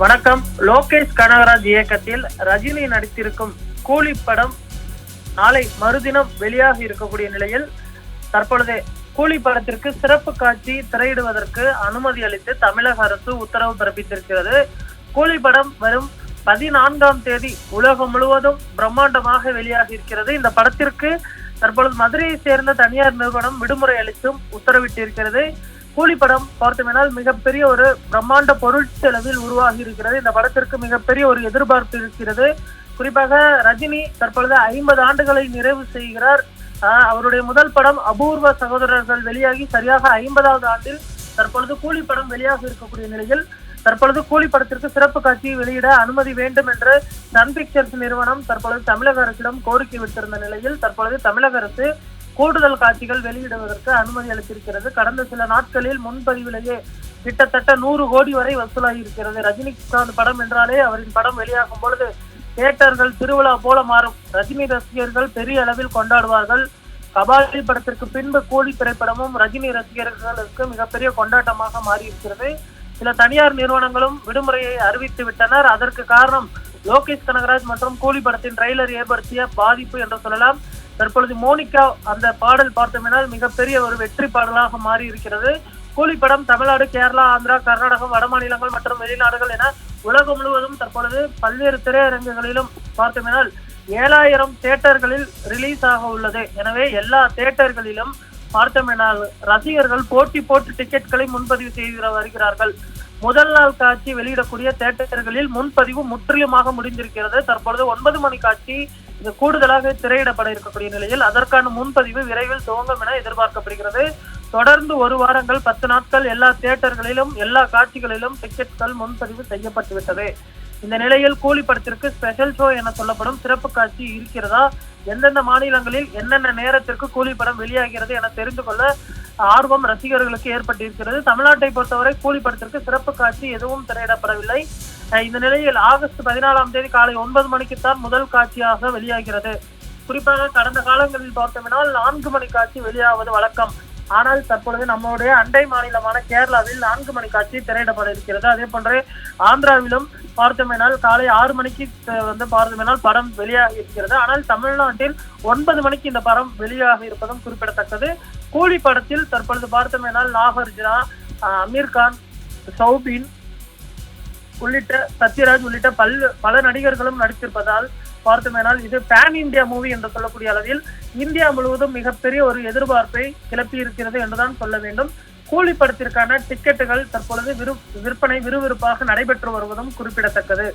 வணக்கம். லோகேஷ் கனகராஜ் இயக்கத்தில் ரஜினி நடித்திருக்கும் கூலி படம் நாளை மறுதினம் வெளியாக இருக்கக்கூடிய நிலையில் தற்பொழுது கூலி படத்திற்கு சிறப்பு காட்சி திரையிடுவதற்கு அனுமதி அளித்து தமிழக அரசு உத்தரவு பிறப்பித்திருக்கிறது. கூலி படம் வரும் பதினான்காம் தேதி உலகம் முழுவதும் பிரம்மாண்டமாக வெளியாக இருக்கிறது. இந்த படத்திற்கு தற்பொழுது மதுரையை சேர்ந்த தனியார் நிறுவனம் விடுமுறை அளித்தும் உத்தரவிட்டிருக்கிறது. கூலி படம் பார்த்தோம்னால் மிகப்பெரிய ஒரு பிரம்மாண்ட பொருள் செலவில் உருவாகி இருக்கிறது. இந்த படத்திற்கு மிகப்பெரிய ஒரு எதிர்பார்ப்பு இருக்கிறது. குறிப்பாக ரஜினி தற்பொழுது ஐம்பது ஆண்டுகளை நிறைவு செய்கிறார். அவருடைய முதல் படம் அபூர்வ சகோதரர்கள் வெளியாகி சரியாக ஐம்பதாவது ஆண்டில் தற்பொழுது கூலி படம் வெளியாக இருக்கக்கூடிய நிலையில் தற்பொழுது கூலி படத்திற்கு சிறப்பு காட்சியை வெளியிட அனுமதி வேண்டும் என்று சன் பிக்சர்ஸ் நிறுவனம் தற்பொழுது தமிழக அரசிடம் கோரிக்கை விடுத்திருந்த நிலையில் தற்பொழுது தமிழக அரசு கூடுதல் காட்சிகள் வெளியிடுவதற்கு அனுமதி அளித்திருக்கிறது. கடந்த சில நாட்களில் முன்பதிவிலேயே கிட்டத்தட்ட நூறு கோடி வரை வசூலாகி இருக்கிறது. ரஜினிகாந்த் படம் என்றாலே அவரின் படம் வெளியாகும் பொழுது தியேட்டர்கள் திருவிழா போல மாறும். ரஜினி ரசிகர்கள் பெரிய அளவில் கொண்டாடுவார்கள். கபாலி படத்திற்கு பின்பு கூலி திரைப்படமும் ரஜினி ரசிகர்களுக்கு மிகப்பெரிய கொண்டாட்டமாக மாறியிருக்கிறது. சில தனியார் நிறுவனங்களும் விடுமுறையை அறிவித்து விட்டனர். அதற்கு காரணம் லோகேஷ் கனகராஜ் மற்றும் கூலி படத்தின் ட்ரெய்லர் ஏற்படுத்திய பாதிப்பு என்று சொல்லலாம். தற்பொழுது மோனிகா அந்த பாடல் பார்த்தோம்னால் மிகப்பெரிய ஒரு வெற்றி பாடலாக மாறி இருக்கிறது. கூலி படம் தமிழ்நாடு கேரளா ஆந்திரா கர்நாடகம் வட மாநிலங்கள் மற்றும் வெளிநாடுகள் என உலகம் முழுவதும் தற்பொழுது பல்வேறு திரையரங்குகளிலும் பார்த்தோம்னால் ஏழாயிரம் தேட்டர்களில் ரிலீஸ் ஆக உள்ளது. எனவே எல்லா தேட்டர்களிலும் பார்த்தோமெனால் ரசிகர்கள் போட்டி போட்டு டிக்கெட்களை முன்பதிவு செய்து வருகிறார்கள். முதல் நாள் காட்சி வெளியிடக்கூடிய தேட்டர்களில் முன்பதிவு முற்றிலுமாக முடிந்திருக்கிறது. தற்பொழுது ஒன்பது மணி காட்சி கூடுதலாக திரையிடப்பட இருக்கக்கூடிய நிலையில் அதற்கான முன்பதிவு விரைவில் துவங்கும் என எதிர்பார்க்கப்படுகிறது. தொடர்ந்து ஒரு வாரங்கள் பத்து நாட்கள் எல்லா தியேட்டர்களிலும் எல்லா காட்சிகளிலும் டிக்கெட்கள் முன்பதிவு செய்யப்பட்டுவிட்டது இந்த நிலையில் கூலி படத்திற்கு ஸ்பெஷல் ஷோ என சொல்லப்படும் சிறப்பு காட்சி இருக்கிறதா? எந்தெந்த மாநிலங்களில் என்னென்ன நேரத்திற்கு கூலி படம் வெளியாகிறது என தெரிந்து கொள்ள ஆர்வம் ரசிகர்களுக்கு ஏற்பட்டிருக்கிறது. தமிழ்நாட்டை பொறுத்தவரை கூலி படத்திற்கு சிறப்பு காட்சி எதுவும் திரையிடப்படவில்லை. இந்த நிலையில் ஆகஸ்ட் பதினாலாம் தேதி காலை ஒன்பது மணிக்கு தான் முதல் காட்சியாக வெளியாகிறது. குறிப்பாக கடந்த காலங்களில் பார்த்தோம்னால் நான்கு மணி காட்சி வெளியாவது வழக்கம். ஆனால் தற்பொழுது நம்முடைய அண்டை மாநிலமான கேரளாவில் நான்கு மணி காட்சி திரையிடப்பட இருக்கிறது. அதே போன்று ஆந்திராவிலும் பார்த்தோமேனால் காலை ஆறு மணிக்கு வந்து பார்த்தோமேனால் படம் வெளியாக இருக்கிறது. ஆனால் தமிழ்நாட்டில் ஒன்பது மணிக்கு இந்த படம் வெளியாக இருப்பதும் குறிப்பிடத்தக்கது. கூலி படத்தில் தற்பொழுது பார்த்தோமேனால் நாகார்ஜுனா அமீர்கான் சௌபின் உள்ளிட்ட சத்யராஜ் உள்ளிட்ட பல் பல நடிகர்களும் நடித்திருப்பதால் பார்த்தோமேனால் இது பேன் இந்தியா மூவி என்று சொல்லக்கூடிய அளவில் இந்தியா முழுவதும் மிகப்பெரிய ஒரு எதிர்பார்ப்பை கிளப்பி இருக்கிறது என்றுதான் சொல்ல வேண்டும். கூலி படத்திற்கான டிக்கெட்டுகள் தற்பொழுது விறு விற்பனை விறுவிறுப்பாக நடைபெற்று வருவதும் குறிப்பிடத்தக்கது.